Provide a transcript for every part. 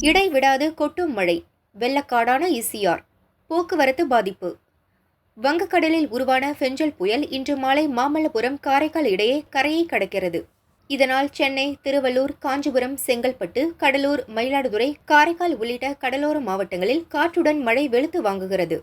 இடைவிடாது கொட்டும் மழை வெள்ளக்காடான இசிஆர் போக்குவரத்து பாதிப்பு. வங்கக்கடலில் உருவான ஃபெஞ்சல் புயல் இன்று மாலை மாமல்லபுரம் காரைக்கால் இடையே கரையை கடக்கிறது. இதனால் சென்னை திருவள்ளூர் காஞ்சிபுரம் செங்கல்பட்டு கடலூர் மயிலாடுதுறை காரைக்கால் உள்ளிட்ட கடலோர மாவட்டங்களில் காற்றுடன் மழை வெளுத்து வாங்குகிறது.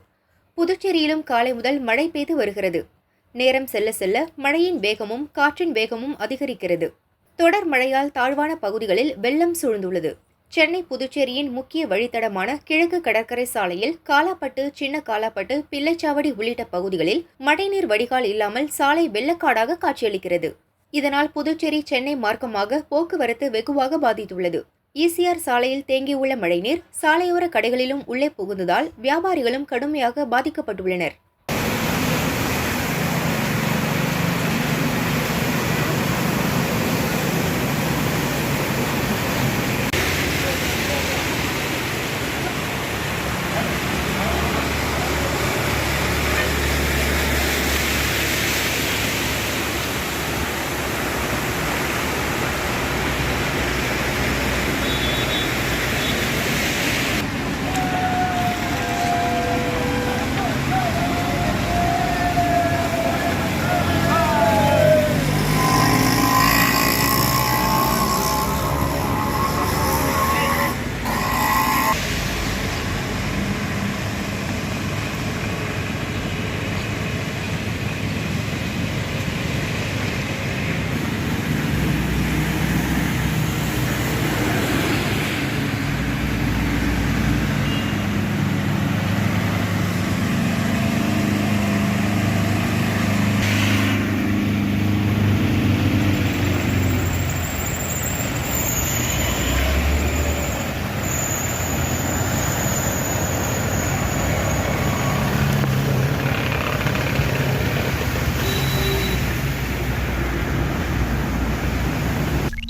புதுச்சேரியிலும் காலை முதல் மழை பெய்து வருகிறது. நேரம் செல்ல செல்ல மழையின் வேகமும் காற்றின் வேகமும் அதிகரிக்கிறது. தொடர் மழையால் தாழ்வான பகுதிகளில் வெள்ளம் சூழ்ந்துள்ளது. சென்னை புதுச்சேரியின் முக்கிய வழித்தடமான கிழக்கு கடற்கரை சாலையில் காலாப்பட்டு சின்ன காலாப்பட்டு பிள்ளைச்சாவடி உள்ளிட்ட பகுதிகளில் மழைநீர் வடிகால் இல்லாமல் சாலை வெள்ளக்காடாக காட்சியளிக்கிறது. இதனால் புதுச்சேரி சென்னை மார்க்கமாக போக்குவரத்து வெகுவாக பாதித்துள்ளது. ஈசிஆர் சாலையில் தேங்கியுள்ள மழைநீர் சாலையோர கடைகளிலும் உள்ளே புகுந்ததால் வியாபாரிகளும் கடுமையாக பாதிக்கப்பட்டுள்ளனர்.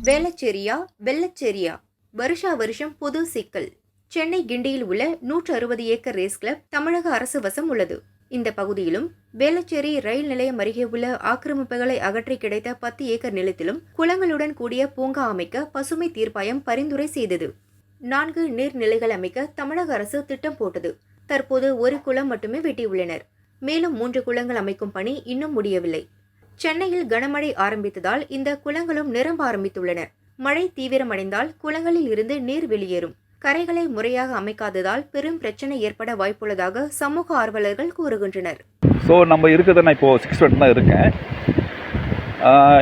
வேளச்சேரியா வெள்ளச்சேரியா. வருஷா வருஷம் பொது சிக்கல். சென்னை கிண்டியில் உள்ள நூற்று அறுபது ஏக்கர் ரேஸ் கிளப் தமிழக அரசு வசம் உள்ளது. இந்த பகுதியிலும் வேளச்சேரி ரயில் நிலையம் அருகே உள்ள ஆக்கிரமிப்புகளை அகற்றி கிடைத்த பத்து ஏக்கர் நிலத்திலும் குளங்களுடன் கூடிய பூங்கா அமைக்க பசுமை தீர்ப்பாயம் பரிந்துரை செய்தது. நான்கு நீர்நிலைகள் அமைக்க தமிழக அரசு திட்டம் போட்டது. தற்போது ஒரு குளம் மட்டுமே வெட்டியுள்ளனர். மேலும் மூன்று குளங்கள் அமைக்கும் பணி இன்னும் முடியவில்லை. சென்னையில் கனமழை ஆரம்பித்ததால் இந்த குளங்களும் நிரம்ப ஆரம்பித்துள்ளன. மழை தீவிரமடைந்தால் குளங்களில் இருந்து நீர் வெளியேறும். கரைகளை முறையாக அமைக்காததால் பெரும் பிரச்சனை ஏற்பட வாய்ப்புள்ளதாக சமூக ஆர்வலர்கள் கூறுகின்றனர். ஸோ நம்ம இருக்கிறது நான் இப்போது சிக்ஸ் ஃபீட் தான் இருக்கேன்.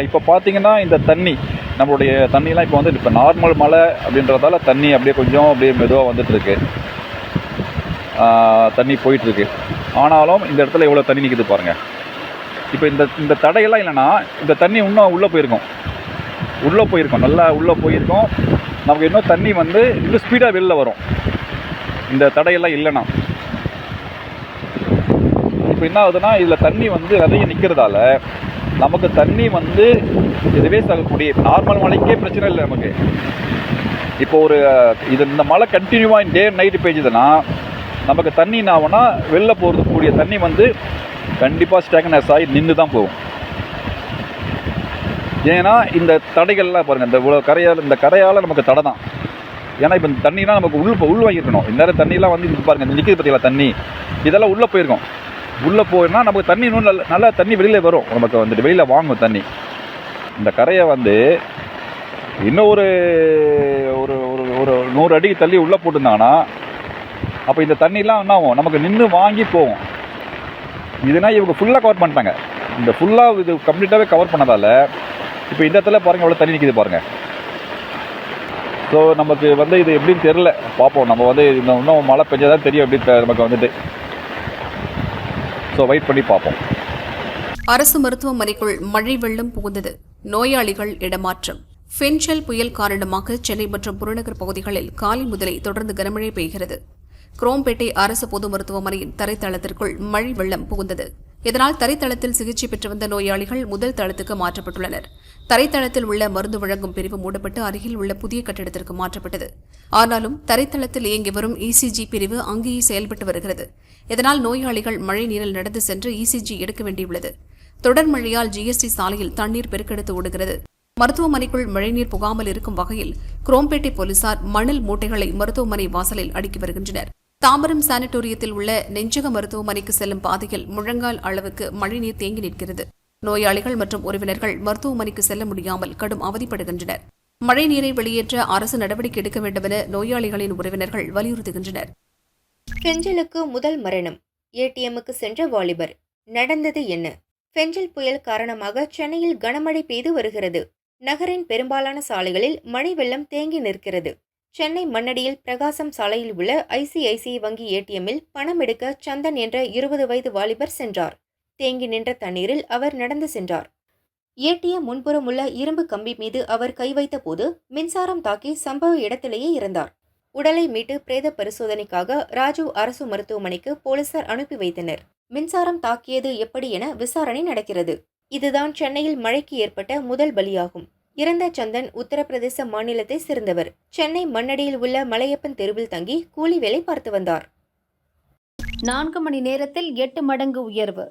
இப்போ பார்த்தீங்கன்னா இந்த தண்ணி நம்மளுடைய தண்ணிலாம் இப்போ வந்து இப்போ நார்மல் மழை அப்படின்றதால தண்ணி அப்படியே கொஞ்சம் அப்படியே மெதுவாக வந்துட்டுருக்கு. தண்ணி போயிட்டுருக்கு. ஆனாலும் இந்த இடத்துல எவ்வளோ தண்ணி நிற்குது பாருங்கள் இப்போ இந்த இந்த தடையெல்லாம் இல்லைன்னா இந்த தண்ணி இன்னும் உள்ளே போயிருக்கும். உள்ளே போயிருக்கும். நல்லா உள்ளே போயிருக்கும். நமக்கு இன்னும் தண்ணி வந்து இன்னும் ஸ்பீடாக வெளில வரும். இந்த தடையெல்லாம் இல்லைன்னா. இப்போ என்ன ஆகுதுன்னா இதில் தண்ணி வந்து நிறைய நிற்கிறதால நமக்கு தண்ணி வந்து இதுவே ஆகக்கூடிய நார்மல் மழைக்கே பிரச்சனை இல்லை நமக்கு. இப்போ ஒரு இது இந்த மழை கண்டினியூவாக டே நைட்டு பெய்யுதுன்னா நமக்கு தண்ணி என்ன ஆகும்னா வெளில போகிறது கூடிய தண்ணி வந்து கண்டிப்பாக ஸ்டேக்னஸ் ஆகி நின்று தான் போகும். ஏன்னா இந்த தடைகள்லாம் பாருங்கள் இந்த இவ்வளோ கரையால் இந்த கரையால் நமக்கு தடை தான். ஏன்னா இப்போ இந்த தண்ணிலாம் நமக்கு உள் உள் வாங்கியிருக்கணும். இந்த நேரம் தண்ணிலாம் வந்து இது பாருங்கள் இந்த நிற்கிது பார்த்தீங்களா தண்ணி? இதெல்லாம் உள்ளே போயிருக்கும். உள்ளே போயிருந்தால் நமக்கு தண்ணி இன்னும் நல்ல நல்லா தண்ணி வெளியில் வரும். நமக்கு வந்துட்டு வெளியில் வாங்கும் தண்ணி. இந்த கரையை வந்து இன்னும் ஒரு ஒரு ஒரு ஒரு நூறு அடிக்கு தள்ளி உள்ளே போட்டிருந்தாங்கன்னா அப்போ இந்த தண்ணிலாம் என்ன ஆகும் நமக்கு நின்று வாங்கி போகும். இதுனா இவங்க ஃபுல்லாக கவர் பண்ணிட்டாங்க. இந்த ஃபுல்லாக இது கம்ப்ளீட்டாகவே கவர் பண்ணதால் இப்போ இந்த இடத்துல பாருங்கள் எவ்வளோ தண்ணி நிற்கிது பாருங்கள் ஸோ நமக்கு வந்து இது எப்படின்னு தெரில பார்ப்போம். நம்ம வந்து இந்த இன்னும் மழை பெஞ்சாதான் தெரியும் எப்படி நமக்கு வந்துட்டு. ஸோ வெயிட் பண்ணி பார்ப்போம். அரசு மருத்துவமனைக்குள் மழை வெள்ளம் புகுந்தது. நோயாளிகள் இடமாற்றம். ஃபென்ஷல் புயல் காரணமாக சென்னை மற்றும் புறநகர் பகுதிகளில் காலை முதலே தொடர்ந்து கனமழை பெய்கிறது. குரோம்பேட்டை அரசு பொது மருத்துவமனையின் தரைத்தளத்திற்குள் மழை வெள்ளம் புகுந்தது. இதனால் தரைத்தளத்தில் சிகிச்சை பெற்று வந்த நோயாளிகள் முதல் தளத்துக்கு மாற்றப்பட்டுள்ளனர். தரைத்தளத்தில் உள்ள மருந்து வழங்கும் பிரிவு மூடப்பட்டு அருகில் உள்ள புதிய கட்டிடத்திற்கு மாற்றப்பட்டது. ஆனாலும் தரைத்தளத்தில் இயங்கி வரும் இசிஜி பிரிவு அங்கேயே செயல்பட்டு வருகிறது. இதனால் நோயாளிகள் மழை நீரில் நடந்து சென்று இசிஜி எடுக்க வேண்டியுள்ளது. தொடர் மழையால் ஜிஎஸ்டி சாலையில் தண்ணீர் பெருக்கெடுத்து ஓடுகிறது. மருத்துவமனைக்குள் மழைநீர் புகாமல் இருக்கும் வகையில் குரோம்பேட்டை போலீசார் மணல் மூட்டைகளை மருத்துவமனை வாசலில் அடுக்கி வருகின்றனர். தாம்பரம் சானிட்டோரியத்தில் உள்ள நெஞ்சக மருத்துவமனைக்கு செல்லும் பாதையில் முழங்கால் அளவுக்கு மழைநீர் தேங்கி நிற்கிறது. நோயாளிகள் மற்றும் உறவினர்கள் மருத்துவமனைக்கு செல்ல முடியாமல் கடும் அவதிப்படுகின்றனர். மழைநீரை வெளியேற்ற அரசு நடவடிக்கை எடுக்க வேண்டுமென நோயாளிகளின் உறவினர்கள் வலியுறுத்துகின்றனர். பெஞ்சலுக்கு முதல் மரணம். ஏடிஎம்முக்கு சென்ற வாலிபர். நடந்தது என்ன? பெஞ்சல் புயல் காரணமாக சென்னையில் கனமழை பெய்து வருகிறது. நகரின் பெரும்பாலான சாலைகளில் மழை வெள்ளம் தேங்கி நிற்கிறது. சென்னை மண்ணடியில் பிரகாசம் சாலையில் உள்ள ஐசிஐசிஐ வங்கி ஏடிஎம்மில் பணம் எடுக்க சந்தன் என்ற இருபது வயது வாலிபர் சென்றார். தேங்கி நின்ற தண்ணீரில் அவர் நடந்து சென்றார். ஏடிஎம் முன்புறம் உள்ள இரும்பு கம்பி மீது அவர் கை வைத்த போது மின்சாரம் தாக்கி சம்பவ இடத்திலேயே இறந்தார். உடலை மீட்டு பிரேத பரிசோதனைக்காக ராஜீவ் அரசு மருத்துவமனைக்கு போலீசார் அனுப்பி வைத்தனர். மின்சாரம் தாக்கியது எப்படி என விசாரணை நடக்கிறது. இதுதான் சென்னையில் மழைக்கு ஏற்பட்ட முதல் பலியாகும். இறந்த சந்தன் உத்தரப்பிரதேச மாநிலத்தை சேர்ந்தவர். சென்னை மண்ணடியில் உள்ள மலையப்பன் தெருவில் தங்கி கூலி வேலை பார்த்து வந்தார். நான்கு மணி நேரத்தில் எட்டு மடங்கு உயர்வு.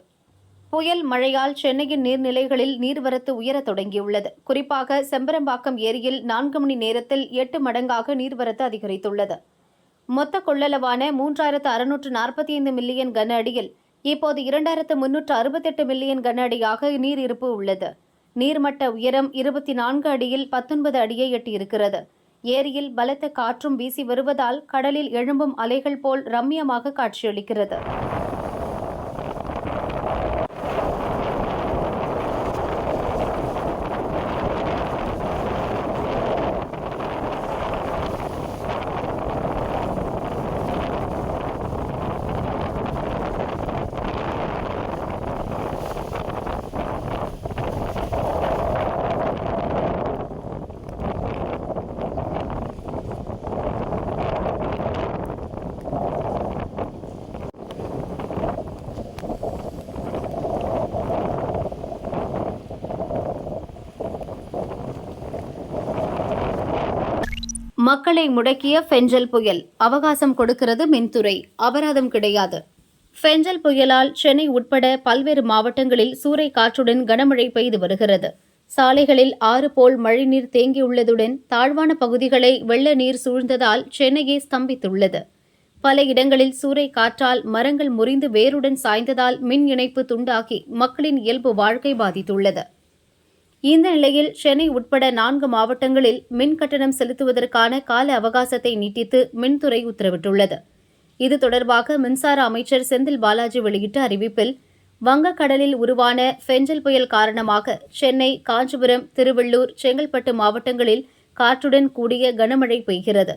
புயல் மழையால் சென்னையின் நீர்நிலைகளில் நீர்வரத்து உயரத் தொடங்கியுள்ளது. குறிப்பாக செம்பரம்பாக்கம் ஏரியில் நான்கு மணி நேரத்தில் எட்டு மடங்காக நீர்வரத்து அதிகரித்துள்ளது. மொத்த கொள்ளளவான மூன்றாயிரத்து அறுநூற்று நாற்பத்தி ஐந்து மில்லியன் கன அடியில் இப்போது இரண்டாயிரத்து முன்னூற்று அறுபத்தெட்டு மில்லியன் கன அடியாக நீர் இருப்பு உள்ளது. நீர்மட்ட உயரம் இருபத்தி நான்கு அடியில் பத்தொன்பது அடியை எட்டியிருக்கிறது. ஏரியில் பலத்த காற்றும் வீசி வருவதால் கடலில் எழும்பும் அலைகள் போல் ரம்மியமாக காட்சியளிக்கிறது. மக்களை முடக்கிய ஃபெஞ்சல் புயல். அவகாசம் கொடுக்கிறது மின்துறை. அபராதம் கிடையாது. ஃபெஞ்சல் புயலால் சென்னை உட்பட பல்வேறு மாவட்டங்களில் சூறை காற்றுடன் கனமழை பெய்து வருகிறது. சாலைகளில் ஆறு போல் மழைநீர் தேங்கியுள்ளதுடன் தாழ்வான பகுதிகளை வெள்ள நீர் சூழ்ந்ததால் சென்னையே ஸ்தம்பித்துள்ளது. பல இடங்களில் சூறை காற்றால் மரங்கள் முறிந்து வேருடன் சாய்ந்ததால் மின் இணைப்பு துண்டாகி மக்களின் இயல்பு வாழ்க்கை பாதித்துள்ளது. இந்த நிலையில் சென்னை உட்பட நான்கு மாவட்டங்களில் மின் கட்டணம் செலுத்துவதற்கான கால அவகாசத்தை நீட்டித்து மின்துறை உத்தரவிட்டுள்ளது. இது தொடர்பாக மின்சார அமைச்சர் செந்தில் பாலாஜி வெளியிட்ட அறிவிப்பில் வங்கக்கடலில் உருவான ஃபெஞ்சல் புயல் காரணமாக சென்னை காஞ்சிபுரம் திருவள்ளூர் செங்கல்பட்டு மாவட்டங்களில் காற்றுடன் கூடிய கனமழை பெய்கிறது.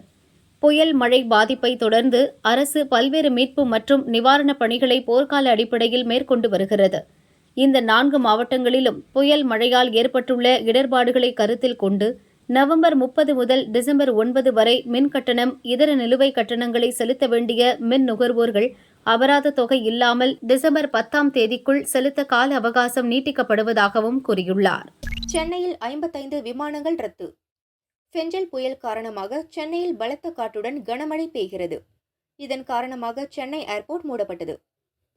புயல் மழை பாதிப்பை தொடர்ந்து அரசு பல்வேறு மீட்பு மற்றும் நிவாரணப் பணிகளை போர்க்கால அடிப்படையில் மேற்கொண்டு வருகிறது. இந்த நான்கு மாவட்டங்களிலும் புயல் மழையால் ஏற்பட்டுள்ள இடர்பாடுகளை கருத்தில் கொண்டு நவம்பர் முப்பது முதல் டிசம்பர் ஒன்பது வரை மின் கட்டணம் இதர நிலுவைக் கட்டணங்களை செலுத்த வேண்டிய மின் நுகர்வோர்கள் அபராத தொகை இல்லாமல் டிசம்பர் பத்தாம் தேதிக்குள் செலுத்த கால அவகாசம் நீட்டிக்கப்படுவதாகவும் கூறியுள்ளார். சென்னையில் ஐம்பத்தைந்து விமானங்கள் ரத்து. ஃபெஞ்சல் புயல் காரணமாக சென்னையில் பலத்த காற்றுடன் கனமழை பெய்கிறது. இதன் காரணமாக சென்னை ஏர்போர்ட் மூடப்பட்டது.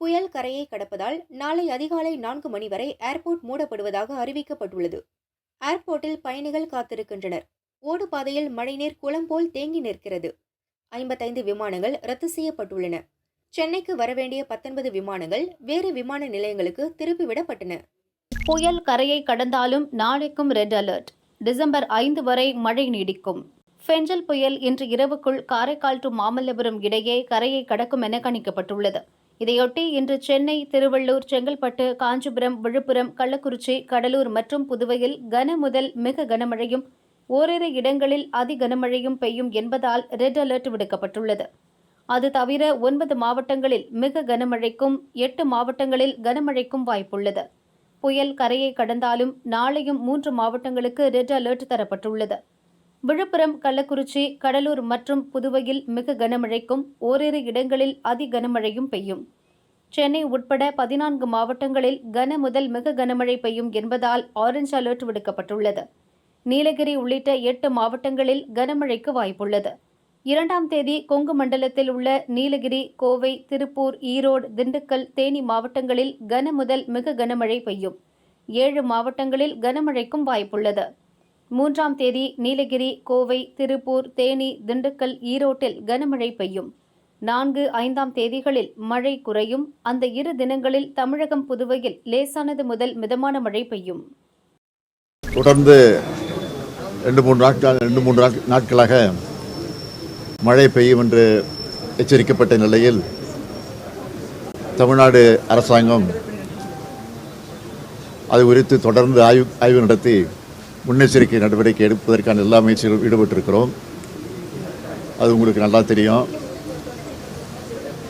புயல் கரையை கடப்பதால் நாளை அதிகாலை நான்கு மணி வரை ஏர்போர்ட் மூடப்படுவதாக அறிவிக்கப்பட்டுள்ளது. ஏர்போர்ட்டில் பயணிகள் காத்திருக்கின்றனர். ஓடுபாதையில் மழைநீர் குளம் போல் தேங்கி நிற்கிறது. ஐம்பத்தைந்து விமானங்கள் ரத்து செய்யப்பட்டுள்ளன. சென்னைக்கு வரவேண்டிய பத்தொன்பது விமானங்கள் வேறு விமான நிலையங்களுக்கு திருப்பிவிடப்பட்டன. புயல் கரையை கடந்தாலும் நாளைக்கும் ரெட் அலர்ட். டிசம்பர் ஐந்து வரை மழை நீடிக்கும். ஃபெஞ்சல் புயல் இன்று இரவுக்குள் காரைக்கால் டு மாமல்லபுரம் இடையே கரையை கடக்கும் என கணிக்கப்பட்டுள்ளது. இதையொட்டி இன்று சென்னை திருவள்ளூர் செங்கல்பட்டு காஞ்சிபுரம் விழுப்புரம் கள்ளக்குறிச்சி கடலூர் மற்றும் புதுவையில் கன முதல் மிக கனமழையும் ஓரிரு இடங்களில் அதி கனமழையும் பெய்யும் என்பதால் ரெட் அலர்ட் விடுக்கப்பட்டுள்ளது. அது தவிர ஒன்பது மாவட்டங்களில் மிக கனமழைக்கும் எட்டு மாவட்டங்களில் கனமழைக்கும் வாய்ப்புள்ளது. புயல் கரையை கடந்தாலும் நாளையும் மூன்று மாவட்டங்களுக்கு ரெட் அலர்ட் தரப்பட்டுள்ளது. விழுப்புரம் கள்ளக்குறிச்சி கடலூர் மற்றும் புதுவையில் மிக கனமழைக்கும் ஓரிரு இடங்களில் அதி கனமழையும் பெய்யும். சென்னை உட்பட பதினான்கு மாவட்டங்களில் கன முதல் மிக கனமழை பெய்யும் என்பதால் ஆரஞ்ச் அலர்ட் விடுக்கப்பட்டுள்ளது. நீலகிரி உள்ளிட்ட எட்டு மாவட்டங்களில் கனமழைக்கு வாய்ப்புள்ளது. இரண்டாம் தேதி கொங்கு மண்டலத்தில் உள்ள நீலகிரி கோவை திருப்பூர் ஈரோடு திண்டுக்கல் தேனி மாவட்டங்களில் கன முதல் மிக கனமழை பெய்யும். ஏழு மாவட்டங்களில் கனமழைக்கும் வாய்ப்புள்ளது. மூன்றாம் தேதி நீலகிரி கோவை திருப்பூர் தேனி திண்டுக்கல் ஈரோட்டில் கனமழை பெய்யும். நான்கு ஐந்தாம் தேதிகளில் மழை குறையும். அந்த இரு தினங்களில் தமிழகம் புதுவையில் லேசானது முதல் மிதமான மழை பெய்யும். தொடர்ந்து ரெண்டு மூன்று நாட்கள் ரெண்டு மூன்று நாட்களாக மழை பெய்யும் என்று எச்சரிக்கப்பட்ட நிலையில் தமிழ்நாடு அரசாங்கம் அது குறித்து தொடர்ந்து ஆய்வு ஆய்வு நடத்தி முன்னெச்சரிக்கை நடவடிக்கை எடுப்பதற்கான எல்லா முயற்சிகளும் ஈடுபட்டிருக்கிறோம். அது உங்களுக்கு நல்லா தெரியும்.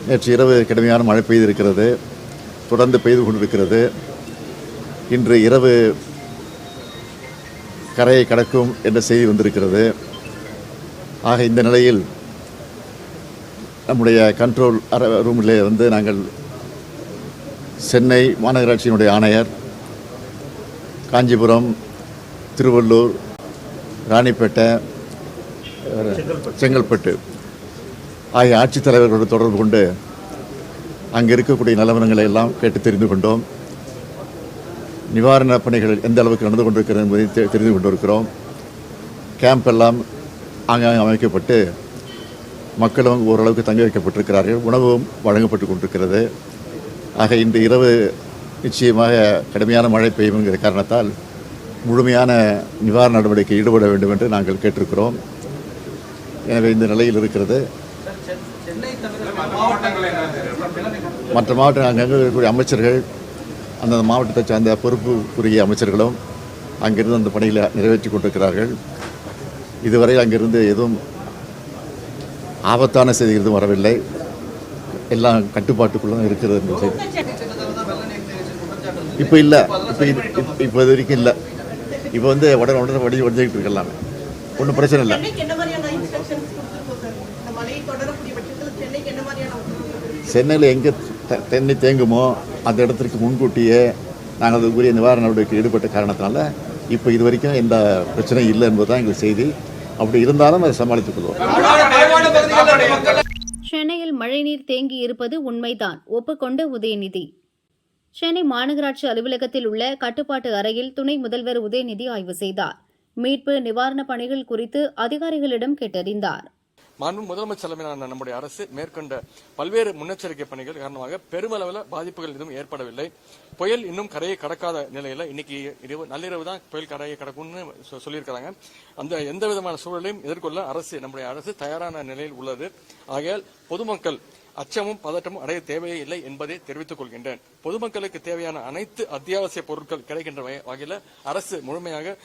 நேற்று இரவு கடுமையான மழை பெய்திருக்கிறது. தொடர்ந்து பெய்து கொண்டிருக்கிறது. இன்று இரவு கரையை கடக்கும் என்ற செய்தி வந்திருக்கிறது. ஆக இந்த நிலையில் நம்முடைய கண்ட்ரோல் அற ரூமிலே வந்து நாங்கள் சென்னை மாநகராட்சியினுடைய ஆணையர் காஞ்சிபுரம் திருவள்ளூர் ராணிப்பேட்டை செங்கல்பட்டு. ஆகிய ஆட்சித்தலைவர்களோடு தொடர்பு கொண்டு அங்கே இருக்கக்கூடிய நிலவரங்களை எல்லாம் கேட்டு தெரிந்து கொண்டோம். நிவாரணப் பணிகள் எந்த அளவுக்கு நடந்து கொண்டிருக்கிறது என்பதை தெரிந்து கொண்டிருக்கிறோம். கேம்ப் எல்லாம் அங்கே அமைக்கப்பட்டு மக்களும் ஓரளவுக்கு தங்க வைக்கப்பட்டிருக்கிறார்கள். உணவும் வழங்கப்பட்டு கொண்டிருக்கிறது. ஆக இன்று இரவு நிச்சயமாக கடுமையான மழை பெய்யும்ங்கிற காரணத்தால் முழுமையான நிவாரண நடவடிக்கை ஈடுபட வேண்டும் என்று நாங்கள் கேட்டிருக்கிறோம். எனவே இந்த நிலையில் இருக்கிறது. மற்ற மாவட்ட அங்கங்கே இருக்கக்கூடிய அமைச்சர்கள் அந்தந்த மாவட்டத்தை சார்ந்த பொறுப்புக்குரிய அமைச்சர்களும் அங்கிருந்து அந்த பணிகளை நிறைவேற்றி கொண்டிருக்கிறார்கள். இதுவரை அங்கிருந்து எதுவும் ஆபத்தான செய்தி எதுவும் வரவில்லை. எல்லாம் கட்டுப்பாட்டுக்குள்ள தான் இருக்கிறது இப்போ இல்லை. இப்போ- இப்போ இது வரைக்கும் இல்லை. இப்போ வந்து உடனே உடனே வடி வடிஞ்சிக்கிட்டு இருக்கு எல்லாமே. ஒன்றும் பிரச்சனை இல்லை. சென்னைக்கு என்ன மாதிரியான இன்ஸ்ட்ரக்ஷன்ஸ் கொடுத்துருக்கோம் சார் இந்த மழை தொடரக்கூடிய பட்சத்தில் சென்னைக்கு என்ன மாதிரியான உத்தரவு சென்னையில் எங்கே த- தண்ணி தேங்குமோ அந்த இடத்திற்கு முன்கூட்டியே நாங்கள் அதுக்குரிய நிவாரண நடவடிக்கை ஈடுபட்ட காரணத்தினால இப்போ இது வரைக்கும் எந்த பிரச்சனையும் இல்லை என்பது தான் எங்கள் செய்தி. அப்படி இருந்தாலும் அதை சமாளித்துக் கொள்வோம். சென்னையில் மழைநீர் தேங்கி இருப்பது உண்மைதான். ஒப்புக்கொண்ட உதயநிதி. சென்னை மாநகராட்சி அலுவலகத்தில் உள்ள கட்டுப்பாட்டு அறையில் துணை முதல்வர் உதயநிதி ஆய்வு செய்தார். மீட்பு நிவாரணப் பணிகள் குறித்து அதிகாரிகளிடம் கேட்டறிந்தார். மாண்பு முதலமைச்சர் தலைமையிலான நம்முடைய அரசு மேற்கொண்ட பல்வேறு முன்னெச்சரிக்கை பணிகள் காரணமாக பெருமளவில் பாதிப்புகள் எதுவும் ஏற்படவில்லை. புயல் இன்னும் கரையை கடக்காத நிலையில இன்னைக்கு இரவு நள்ளிரவு தான் புயல் கரையை கடக்கும்னு சொ- சொல்லியிருக்கிறாங்க. அந்த எந்த விதமான சூழலையும் எதிர்கொள்ள அரசு நம்முடைய அரசு தயாரான நிலையில் உள்ளது. ஆகையால் பொதுமக்கள் அச்சமும் பதட்டமும் அடைய தேவையே இல்லை என்பதை தெரிவித்துக் கொள்கின்றேன். பொதுமக்களுக்கு தேவையான அனைத்து அத்தியாவசிய பொருட்கள் கிடைக்கின்ற வகை- அரசு முழுமையாக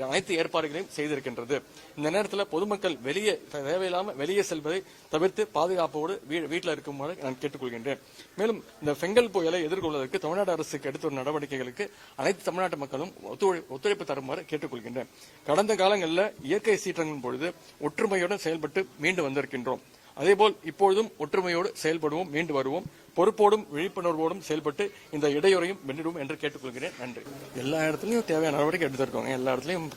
அனைத்து ஏற்பாடுகளையும் செய்திருக்கின்றது. இந்த நேரத்தில் பொதுமக்கள் வெளியே தேவையில்லாமல் வெளியே செல்வதை தவிர்த்து பாதுகாப்போடு வீ- வீட்டில் இருக்குமாறு நான் கேட்டுக்கொள்கின்றேன். மேலும் இந்த பெங்கல் புயலை எதிர்கொள்வதற்கு தமிழ்நாடு அரசுக்கு எடுத்த நடவடிக்கைகளுக்கு அனைத்து தமிழ்நாட்டு மக்களும் ஒத்துழை- ஒத்துழைப்பு தருமாறு கேட்டுக்கொள்கின்றேன். கடந்த காலங்களில் இயற்கை சீற்றங்களின் பொழுது ஒற்றுமையுடன் செயல்பட்டு மீண்டு வந்திருக்கின்றோம். அதேபோல் இப்பொழுதும் ஒற்றுமையோடு செயல்படுவோம் மீண்டு வருவோம். பொறுப்போடும் விழிப்புணர்வோடும் செயல்பட்டு இந்த இடையூறையும் வென்றிடுவோம் என்று கேட்டுக்கொள்கிறேன். நன்றி. எல்லா இடத்துலையும் தேவையான நடவடிக்கை எடுத்திருக்கோங்க எல்லா இடத்துலையும்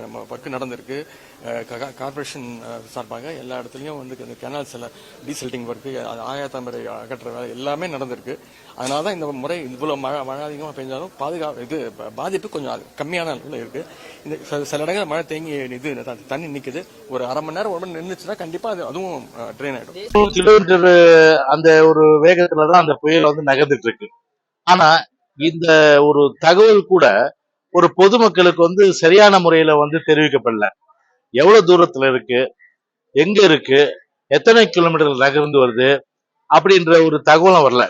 நம்ம ஒர்க் நடந்திருக்கு. அஹ் கா- கார்ப்பரேஷன் அஹ், சார்பாக எல்லா இடத்துலையும் வந்து இந்த கெனால்ஸ் எல்லாம் டீசல்டிங் ஒர்க்கு ஆயாத்தாமரை அகற்ற வேலை எல்லாமே நடந்திருக்கு. அதனால தான் இந்த முறை இவ்வளவு மழை மழை அதிகமாக பெஞ்சாலும் பாதுகாப்பு இது பாதிப்பு கொஞ்சம் கம்மியான அளவில் இருக்கு. இந்த சில- சில இடங்கள் மழை தேங்கி இது தண்ணி நிக்குது. ஒரு அரை மணி நேரம் ஒரு மணி நின்றுச்சுன்னா கண்டிப்பா அது அதுவும் ட்ரெயின் ஆயிடும். நூறு கிலோமீட்டர் அந்த ஒரு வேகத்துல தான் அந்த புயல் வந்து நகர்ந்துட்டு இருக்கு ஆனா இந்த ஒரு தகவல் கூட ஒரு பொதுமக்களுக்கு வந்து சரியான முறையில வந்து தெரிவிக்கப்படல. எவ்வளவு தூரத்துல இருக்கு? எங்க இருக்கு? எத்தனை கிலோமீட்டர் நகர்ந்து வருது? அப்படின்ற ஒரு தகவலும் வரல.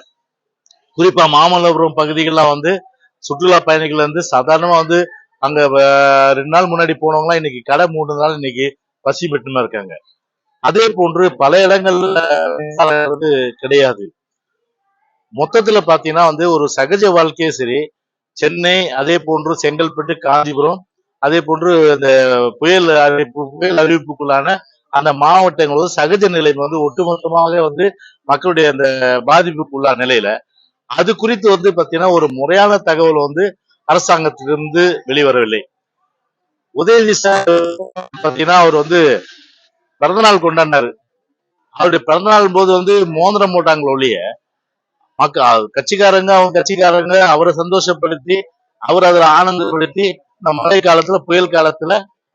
குறிப்பா மாமல்லபுரம் பகுதிகள்லாம் வந்து சுற்றுலா பயணிகள் வந்து சாதாரணமா வந்து அங்க ரெண்டு நாள் முன்னாடி போனவங்களாம் இன்னைக்கு கடை மூணு நாள் இன்னைக்கு பசி பெட்டுமா இருக்காங்க. அதே போன்று பல இடங்கள்ல வந்து கிடையாது. மொத்தத்துல பாத்தீங்கன்னா வந்து ஒரு சகஜ வாழ்க்கையே சரி. சென்னை அதே போன்று செங்கல்பட்டு காஞ்சிபுரம் அதே போன்று இந்த புயல் அறிவிப்பு புயல் அறிவிப்புக்குள்ளான அந்த மாவட்டங்களோட சகஜ நிலை வந்து ஒட்டுமொத்தமாக வந்து மக்களுடைய அந்த பாதிப்புக்குள்ளான நிலையில. அது குறித்து வந்து பாத்தீங்கன்னா ஒரு முறையான தகவல் வந்து அரசாங்கத்திலிருந்து வெளிவரவில்லை. உதயநிதி பாத்தீங்கன்னா அவர் வந்து பிறந்தநாள் கொண்டாடினாரு. அவருடைய பிறந்தநாள் போது வந்து மோதிரம் போட்டாங்களோ ஒழிய மக்கள் கட்சிக்காரங்க அவங்க கட்சிக்காரங்க அவரை சந்தோஷப்படுத்தி அவர் அதில் ஆனந்தப்படுத்தி இந்த மழை காலத்துல புயல் காலத்துல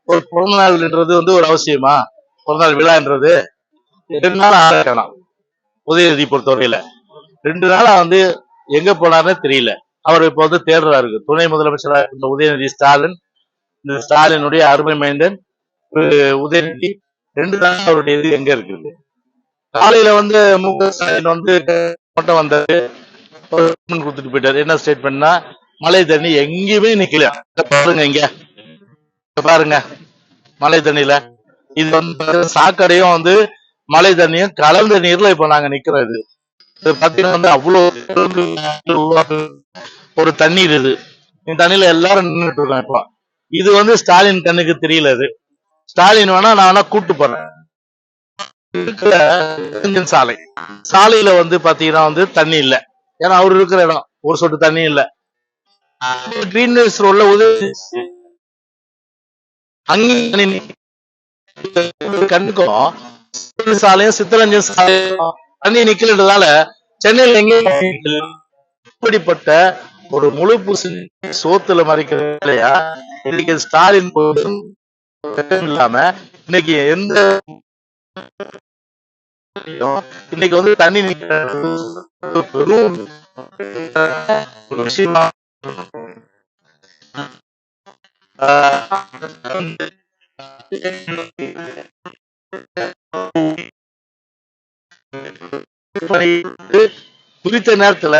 ஒரு பிறந்தநாள்ன்றது வந்து ஒரு அவசியமா? பிறந்தநாள் விழான்றது ரெண்டு நாள் ஆரம்பிக்கலாம் உதயநிதி பொறுத்தவரையில. ரெண்டு நாளா வந்து எங்க போனாருன்னு தெரியல. அவர் இப்ப வந்து தேடுறாரு. துணை முதலமைச்சராக இருந்த உதயநிதி ஸ்டாலின் இந்த ஸ்டாலினுடைய அருமை மைந்தன் உதயநிதி ரெண்டு நாள் அவருடைய இது எங்க இருக்குது? காலையில வந்து மு க ஸ்டாலின் வந்து மட்டும் வந்தாரு கொடுத்துட்டு போயிட்டாரு. என்ன ஸ்டேட்மெண்ட்னா மழை தண்ணி எங்கேயுமே நிக்கல. பாருங்க இங்க. பாருங்க மழை தண்ணியில. இது வந்து சாக்கடையும் வந்து மழை தண்ணியும் கலந்த நீர்ல இப்ப நாங்க நிக்கிறது. இது பாத்தீங்கன்னா வந்து அவ்வளவு ஒரு தண்ணீர் இது. இந்த தண்ணியில எல்லாரும் நின்றுட்டு இருக்கோம் இப்போ. இது வந்து ஸ்டாலின் கண்ணுக்கு தெரியல இது. ஸ்டாலின் வேணா நான் வேணா கூட்டு போறேன். இருக்கிற இன்ஜின் சாலை. சாலையில வந்து பாத்தீங்கன்னா வந்து தண்ணி இல்ல. ஏன்னா அவர் இருக்கிற இடம். ஒரு சொட்டு தண்ணி இல்ல. கிரீன் ஹில்ஸ் ரோட்ல உதவி. கண்ணுக்கும் சாலையும் சித்தரஞ்சன் சாலையும் தண்ணி நிக்கலன்றதால சென்னையில நிக்கல. இப்படிப்பட்ட ஒரு முழு பூசி சோத்துல மறைக்கிற இல்லையா இன்னைக்கு ஸ்டாலின் இல்லாம இன்னைக்கு எந்த இன்னைக்கு வந்து தண்ணி நிக்கிற ஒரு பெரும் ஒரு விஷயமா குறித்த நேரத்துல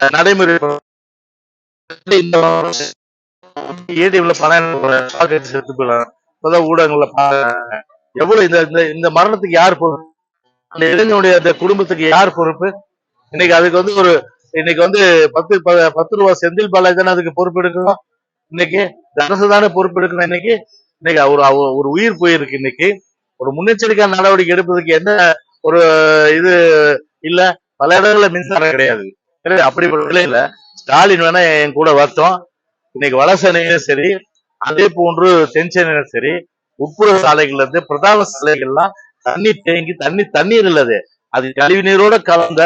நடைமுறை இந்த ஏடிஎம்ல பணம் செத்து போயிடலாம் இப்பதான் ஊடகங்கள்ல எவ்வளவு இந்த இந்த- மரணத்துக்கு யார் பொறுப்பு? அந்த இளைஞனுடைய அந்த குடும்பத்துக்கு யார் பொறுப்பு? இன்னைக்கு அதுக்கு வந்து ஒரு இன்னைக்கு வந்து பத்து ப- பத்து ரூபா செந்தில் பாலாஜி தானே அதுக்கு பொறுப்பு எடுக்கணும்? இன்னைக்கு அரசு தானே பொறுப்பு எடுக்கணும் இன்னைக்கு? இன்னைக்கு ஒரு ஒரு உயிர் போயிருக்கு இன்னைக்கு. ஒரு முன்னெச்சரிக்கை நடவடிக்கை எடுப்பதற்கு என்ன ஒரு இது இல்ல? பல இடங்கள்ல மின்சாரம் கிடையாது. அப்படி அப்படிப்பட்ட ஸ்டாலின் வேணா என் கூட வருத்தம் இன்னைக்கு வடசென்னையிலும் சரி அதே போன்று தென் சென்னையிலும் சரி உட்புற சாலைகள்ல இருந்து பிரதான சாலைகள்லாம் தண்ணி தேங்கி தண்ணி தண்ணீர் இல்லது. அது கழிவு நீரோட கலந்த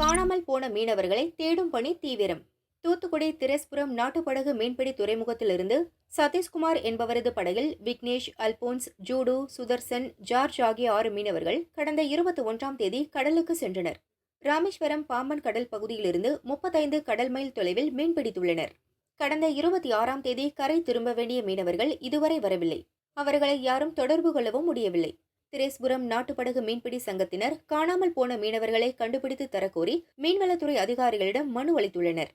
காணாமல் போன மீனவர்களை தேடும் பணி தீவிரம். தூத்துக்குடி திரஸ்புரம் நாட்டுப்படகு மீன்பிடி துறைமுகத்திலிருந்து சதீஷ்குமார் என்பவரது படகில் Vignesh Alphonse Jude Sudarshan George ஆகிய ஆறு மீனவர்கள் கடந்த இருபத்தி ஒன்றாம் தேதி கடலுக்கு சென்றனர். ராமேஸ்வரம் பாம்பன் கடல் பகுதியிலிருந்து முப்பத்தைந்து கடல் மைல் தொலைவில் மீன்பிடித்துள்ளனர் கடந்த இருபத்தி ஆறாம் தேதி கரை திரும்ப வேண்டிய மீனவர்கள் இதுவரை வரவில்லை. அவர்களை யாரும் தொடர்பு கொள்ளவும் முடியவில்லை. திரேஸ்புரம் நாட்டுப்படகு மீன்பிடி சங்கத்தினர் காணாமல் போன மீனவர்களை கண்டுபிடித்து தரக்கோரி மீன்வளத்துறை அதிகாரிகளிடம் மனு அளித்துள்ளனர்.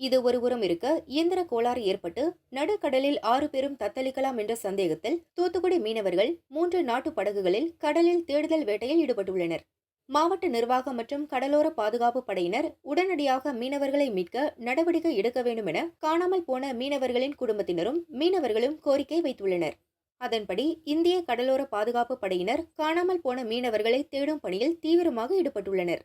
இது ஒருபுறம் இருக்க இயந்திர கோளாறு ஏற்பட்டு நடுக்கடலில் ஆறு பேரும் தத்தளிக்கலாம் என்ற சந்தேகத்தில் தூத்துக்குடி மீனவர்கள் மூன்று நாட்டு படகுகளில் கடலில் தேடுதல் வேட்டையில் ஈடுபட்டுள்ளனர். மாவட்ட நிர்வாகம் மற்றும் கடலோர பாதுகாப்பு படையினர் உடனடியாக மீனவர்களை மீட்க நடவடிக்கை எடுக்க வேண்டும் என காணாமல் போன மீனவர்களின் குடும்பத்தினரும் மீனவர்களும் கோரிக்கை வைத்துள்ளனர். அதன்படி இந்திய கடலோர பாதுகாப்பு படையினர் காணாமல் போன மீனவர்களை தேடும் பணியில் தீவிரமாக ஈடுபட்டுள்ளனர்.